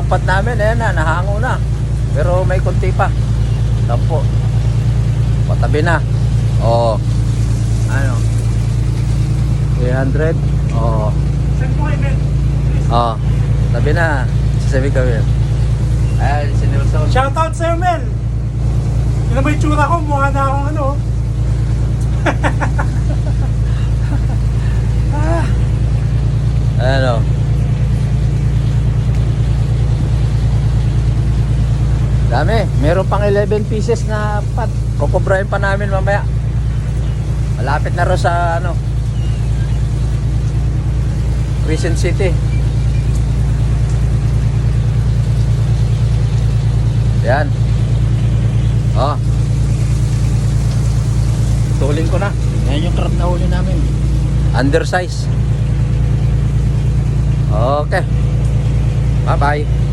namin, ayan na, nahango na. Pero may konti pa. Sampo. Patabi na. Oo. Ano? 300? Oo. Oo. Tabi na. Sasabi kami. Ayan, si Nelson. Shoutout sa'yo, Mel. Yun na ba yung tsura ko? Mukha na akong ano. Ano? Dami. Meron pang 11 pieces na pat. Kukubrahin pa namin mamaya. Malapit na ro sa ano. Crescent City. Yan. Oh. Tuling ko na. Yan yung crab na huli namin. Undersize. Okay. Bye-bye.